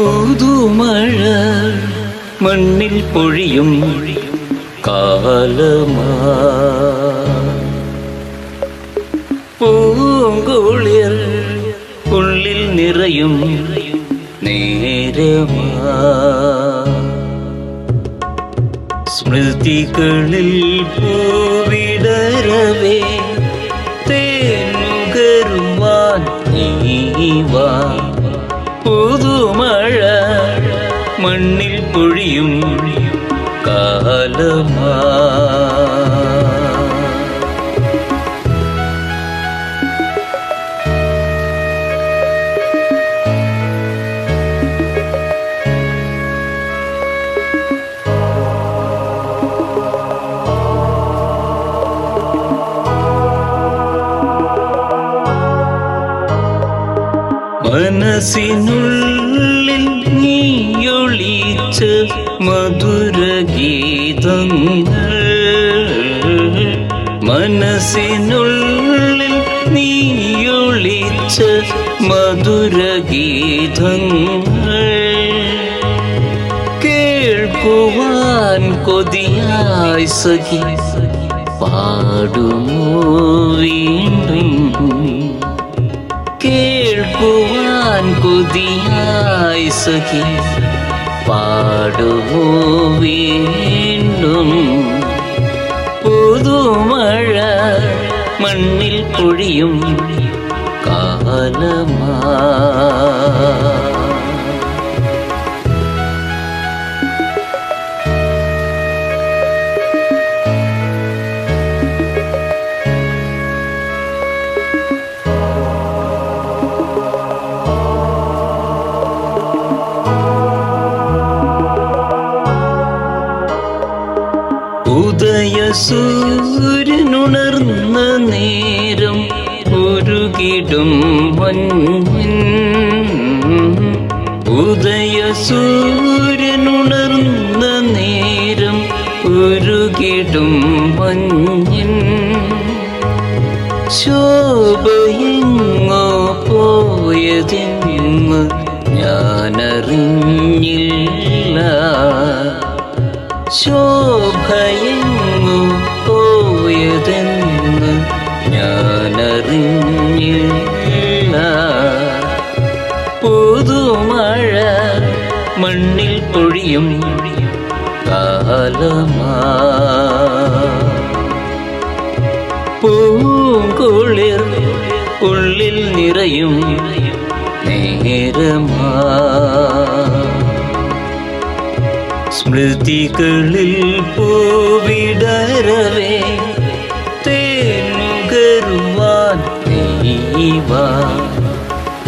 പുതുമഴ മണ്ണിൽ പൊഴിയും കാലമാ. പൂങ്കുളിർ ഉള്ളിൽ നിറയും നേരമാ. സ്മൃതികളിൽ പൂവിടരവേ கண்ணில் பொழியும் காலமா? மனசினுள் നീയൊളിച്ച മധുരഗീതങ്ങൾ. മനസ്സിനുള്ളിൽ നീയൊളിച്ച മധുരഗീതങ്ങൾ. കേൾക്കുവാൻ കൊതിയായി സഖി പാടുമോ വീണ്ടും? കേൾക്കുവാൻ കൊതിയായി സഖി பாடுவோ வேண்டும் புதுமழ மண்ணில் பொழியும் காலமா? ഉദയസൂര്യനുണർന്ന നേരം ഉരുകിടും ഉദയ സൂര്യനുണർന്ന നേരം ഉരുകിടും മഞ്ഞിൻ ശോഭയെങ്ങോ പോയതെന്ന് ഞാനറിഞ്ഞില്ല. ശോഭയെങ്ങു புது மழ மண்ணில் பொழியும் காலமா? பூங்குளிர் உள்ளில் நிறையும் நேரமா? ஸ்மிருதிகளில் பூ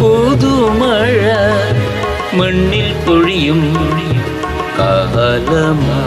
புதுமழ மண்ணில் பொழியும் காலமா